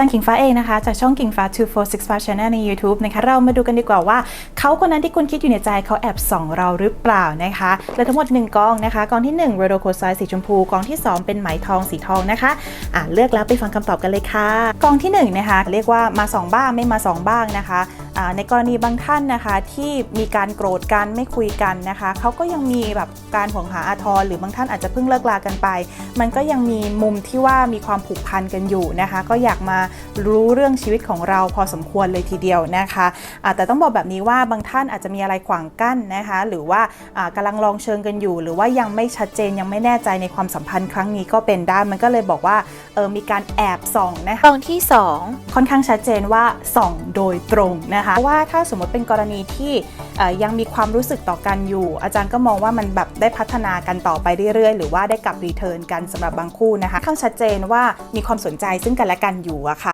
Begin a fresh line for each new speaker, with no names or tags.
ตั้งกิ่งฟ้าเองนะคะจากช่องกิ่งฟ้า 2465 Channel ใน YouTube นะคะเรามาดูกันดีกว่าว่า เขาคนนั้นที่คุณคิดอยู่ในใจเขาแอบส่องเราหรือเปล่านะคะ และทั้งหมด 1กองนะคะกองที่1 r e d o c o s i สีชมพูกองที่ 2 เป็นไหมทองสีทองนะคะอะเลือกแล้วไปฟังคำตอบกันเลยค่ะ กองที่1นะคะเรียกว่ามา 2 บ้างไม่มา 2 บ้างนะคะในกรณีบางท่านนะคะที่มีการโกรธกันไม่คุยกันนะคะเขาก็ยังมีแบบการห่วงหาอาทรหรือบางท่านอาจจะเพิ่งเลิกลากันไป มันก็ยังมีมุมที่ว่ามีความผูกพันกันอยู่นะคะ ก็อยากมารู้เรื่องชีวิตของเราพอสมควรเลยทีเดียวนะคะอ่าแต่ต้องบอกแบบนี้ว่าบางท่านอาจจะมีอะไรขวางกั้นนะคะ หรือว่าอ่ากำลังลองเชิงกันอยู่ หรือว่ายังไม่ชัดเจนยังไม่แน่ใจในความสัมพันธ์ครั้งนี้ก็เป็นได้มันก็เลยบอกว่าเออมีการแอบส่องนะคะ
กองที่ 2
ค่อนข้างชัดเจนว่าส่องโดยตรงนะคะเพราะว่าถ้าสมมติเป็นกรณีที่ยังมีความรู้สึกต่อกันอยู่ อาจารย์ก็มองว่ามันแบบได้พัฒนากันต่อไปเรื่อยๆ หรือว่าได้กลับรีเทิร์นกันสำหรับบางคู่นะคะข้างชัดเจนว่ามีความสนใจซึ่งกันและกันอยู่อะค่ะ